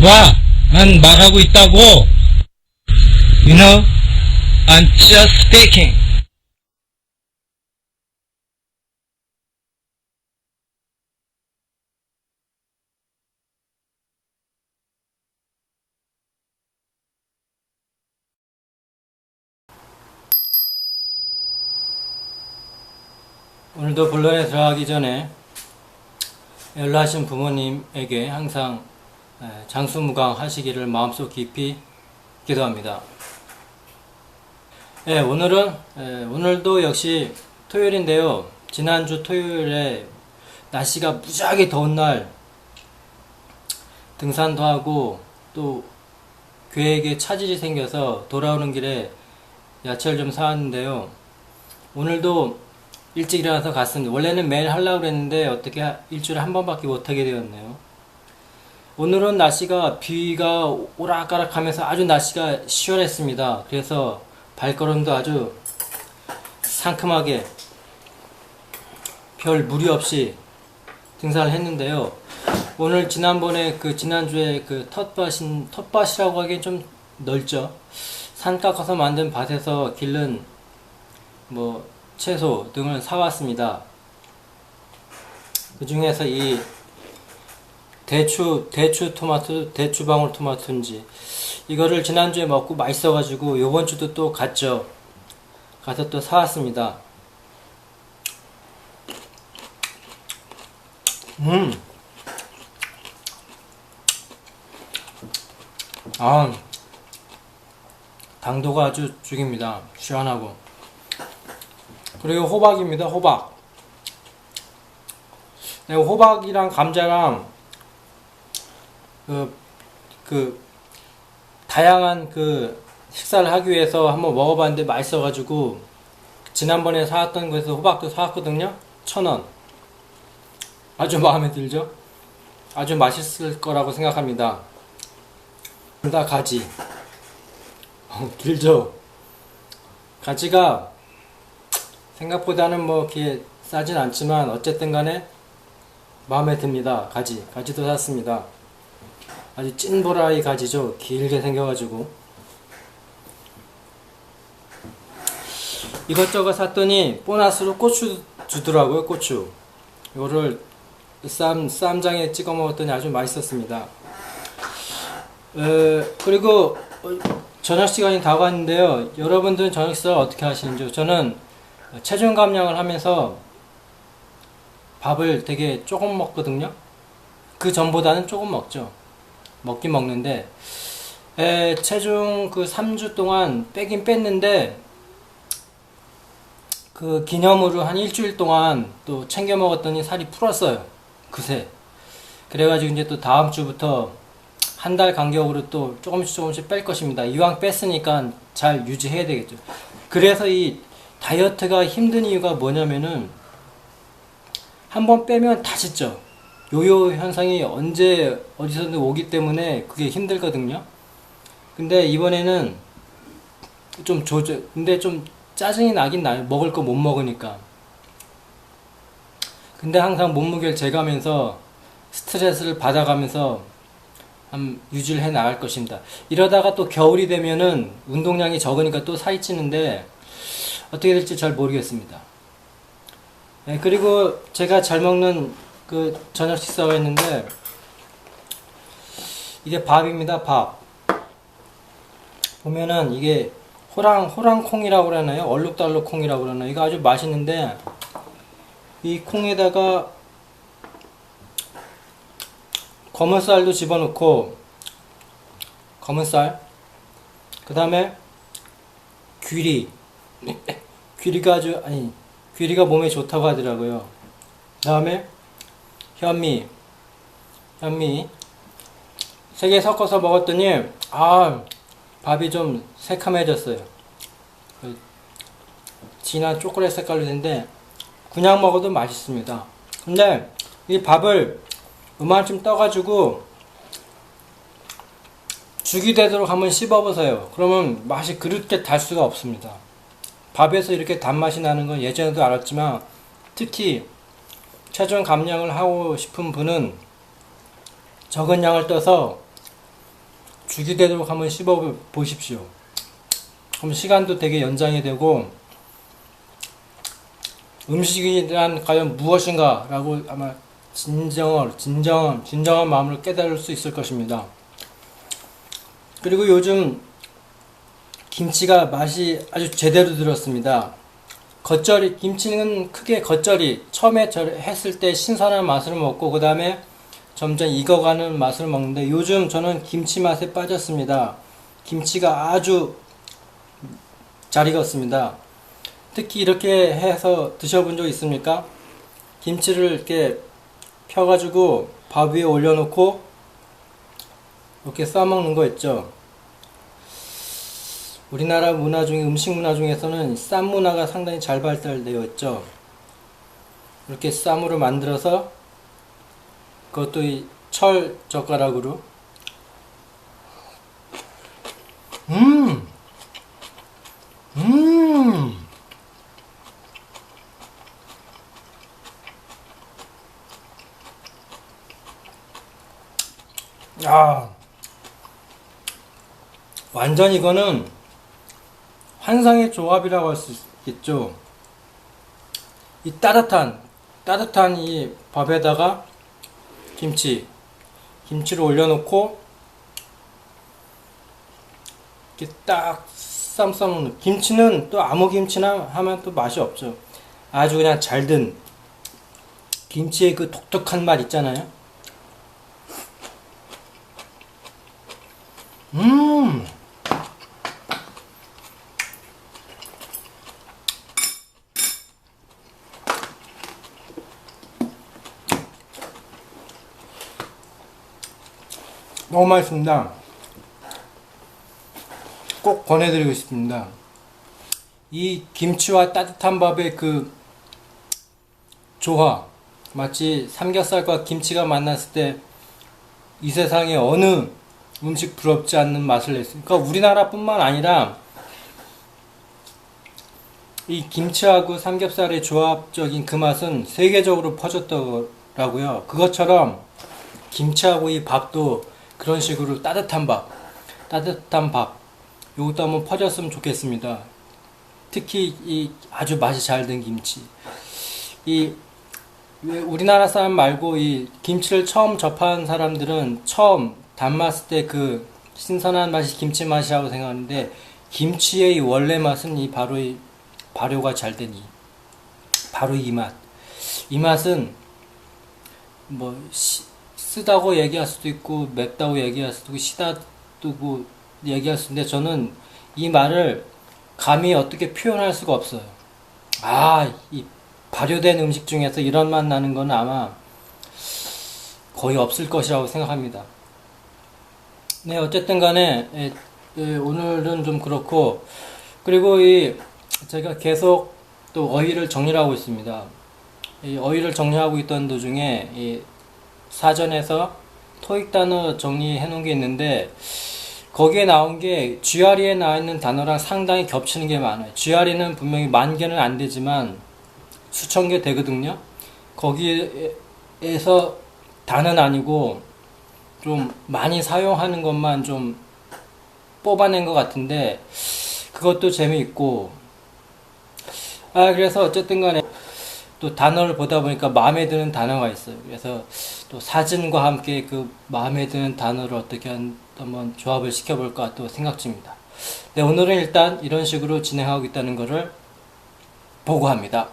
봐! 난 말하고 있다고! You know, I'm just speaking. 오늘도 본론에 들어가기 전에 연로하신 부모님에게 항상 에, 장수무강 하시기를 마음속 깊이 기도합니다. 예, 오늘은 에, 오늘도 역시 토요일인데요. 지난주 토요일에 날씨가 무지하게 더운 날 등산도 하고 또 교회에게 차질이 생겨서 돌아오는 길에 야채를 좀 사왔는데요. 오늘도 일찍 일어나서 갔습니다. 원래는 매일 하려고 그랬는데 어떻게 하- 일주일에 한 번밖에 못하게 되었네요. 오늘은 날씨가 비가 오락가락 하면서 아주 날씨가 시원했습니다. 그래서 발걸음도 아주 상큼하게 별 무리 없이 등산을 했는데요. 오늘 지난번에 그 지난주에 그 텃밭인 텃밭이라고 하기엔 좀 넓죠. 산 깎아서 만든 밭에서 기른 뭐 채소 등을 사왔습니다. 그 중에서 이 대추 대추 토마토 대추 방울 토마토인지 이거를 지난주에 먹고 맛있어가지고 요번 주도 또 갔죠. 가서 또 사왔습니다. 음. 아, 당도가 아주 죽입니다. 시원하고. 그리고 호박입니다. 호박. 네, 호박이랑 감자랑 그, 그 다양한 그 식사를 하기 위해서 한번 먹어봤는데 맛있어가지고 지난번에 사왔던 거에서 호박도 사왔거든요. 천 원. 아주 마음에 들죠? 아주 맛있을 거라고 생각합니다. 다 가지. 어, 길죠? 가지가 생각보다는 뭐 이렇게 싸진 않지만 어쨌든 간에 마음에 듭니다. 가지. 가지도 샀습니다. 아주 찐보라의 가지죠. 길게 생겨가지고. 이것저것 샀더니 보너스로 고추 주더라고요. 고추. 이거를 쌈, 쌈장에 찍어 먹었더니 아주 맛있었습니다. 어, 그리고 어, 저녁 시간이 다가왔는데요. 여러분들은 저녁 식사를 어떻게 하시는지 저는 체중 감량을 하면서 밥을 되게 조금 먹거든요. 그 전보다는 조금 먹죠. 먹긴 먹는데 에, 체중 그 3주 동안 빼긴 뺐는데 그 기념으로 한 일주일 동안 또 챙겨 먹었더니 살이 풀었어요. 그새. 그래가지고 이제 또 다음 주부터 한 달 간격으로 또 조금씩 조금씩 뺄 것입니다. 이왕 뺐으니까 잘 유지해야 되겠죠. 그래서 이 다이어트가 힘든 이유가 뭐냐면은 한 번 빼면 다시 쪄. 요요 현상이 언제 어디서든 오기 때문에 그게 힘들거든요. 근데 이번에는 좀 조절, 근데 좀 짜증이 나긴 나요. 먹을 거 못 먹으니까. 근데 항상 몸무게를 재가면서 스트레스를 받아가면서 한 유지를 해 나갈 것입니다. 이러다가 또 겨울이 되면은 운동량이 적으니까 또 살이 찌는데 어떻게 될지 잘 모르겠습니다. 네, 그리고 제가 잘 먹는 그 저녁 식사가 있는데 이게 밥입니다. 밥. 보면은 이게 호랑 호랑콩이라고 그러나요? 얼룩달룩 콩이라고 그러나요? 이거 아주 맛있는데 이 콩에다가 검은 쌀도 집어넣고 검은 쌀, 그 다음에 귀리, 귀리가 아주 아니 귀리가 몸에 좋다고 하더라고요. 그 다음에 현미, 현미 세 개 섞어서 먹었더니 아 밥이 좀 새카매졌어요. 그 진한 초콜릿 색깔로 됐는데 그냥 먹어도 맛있습니다. 근데 이 밥을 요만큼 떠가지고 죽이 되도록 한번 씹어보세요. 그러면 맛이 그렇게 달 수가 없습니다. 밥에서 이렇게 단맛이 나는 건 예전에도 알았지만 특히 체중 감량을 하고 싶은 분은 적은 양을 떠서 죽이 되도록 한번 씹어 보십시오. 그럼 시간도 되게 연장이 되고 음식이란 과연 무엇인가 라고 아마 진정을 진정 진정한 마음을 깨달을 수 있을 것입니다. 그리고 요즘 김치가 맛이 아주 제대로 들었습니다. 겉절이 김치는 크게 겉절이 처음에 절 했을 때 신선한 맛을 먹고 그 다음에 점점 익어가는 맛을 먹는데 요즘 저는 김치 맛에 빠졌습니다. 김치가 아주 잘 익었습니다. 특히 이렇게 해서 드셔본 적 있습니까? 김치를 이렇게 펴가지고 밥 위에 올려놓고 이렇게 싸먹는 거 있죠. 우리나라 문화 중에 음식 문화 중에서는 쌈 문화가 상당히 잘 발달되어 있죠. 이렇게 쌈으로 만들어서 그것도 이철 젓가락으로 음! 음! 야, 완전 이거는 환상의 조합이라고 할 수 있겠죠. 이 따뜻한, 따뜻한 이 밥에다가 김치, 김치를 올려놓고 이렇게 딱 쌈 싸먹는 김치는 또 아무 김치나 하면 또 맛이 없죠. 아주 그냥 잘 든 김치의 그 독특한 맛 있잖아요. 음. 너무 맛있습니다. 꼭 권해드리고 싶습니다. 이 김치와 따뜻한 밥의 그 조화, 마치 삼겹살과 김치가 만났을 때 이 세상에 어느 음식 부럽지 않는 맛을 냈어요. 그러니까 우리나라뿐만 아니라 이 김치하고 삼겹살의 조합적인 그 맛은 세계적으로 퍼졌더라고요. 그것처럼 김치하고 이 밥도 그런 식으로 따뜻한 밥, 따뜻한 밥, 이것도 한번 퍼졌으면 좋겠습니다. 특히 이 아주 맛이 잘 된 김치. 이왜 우리나라 사람 말고 이 김치를 처음 접한 사람들은 처음 단맛을 때 그 신선한 맛이 김치 맛이라고 생각하는데 김치의 이 원래 맛은 이 바로 이 발효가 잘 된 이 바로 이 맛. 이 맛은 뭐 시- 쓰다고 얘기할 수도 있고 맵다고 얘기할 수도 있고 시다고 얘기할 수 있는데 저는 이 말을 감히 어떻게 표현할 수가 없어요. 아, 이 발효된 음식 중에서 이런 맛 나는 건 아마 거의 없을 것이라고 생각합니다. 네, 어쨌든 간에 예, 예, 오늘은 좀 그렇고 그리고 이 제가 계속 또 어휘를 정리를 하고 있습니다. 이 어휘를 정리하고 있던 도중에 이 사전에서 토익 단어 정리해 놓은 게 있는데 거기에 나온 게 GRE에 나와 있는 단어랑 상당히 겹치는 게 많아요. GRE는 분명히 만 개는 안 되지만 수천 개 되거든요. 거기에서 단은 아니고 좀 많이 사용하는 것만 좀 뽑아낸 것 같은데 그것도 재미있고 아 그래서 어쨌든 간에 또 단어를 보다 보니까 마음에 드는 단어가 있어요. 그래서 또 사진과 함께 그 마음에 드는 단어를 어떻게 한- 한번 조합을 시켜볼까 또 생각 중입니다. 네, 오늘은 일단 이런 식으로 진행하고 있다는 것을 보고합니다.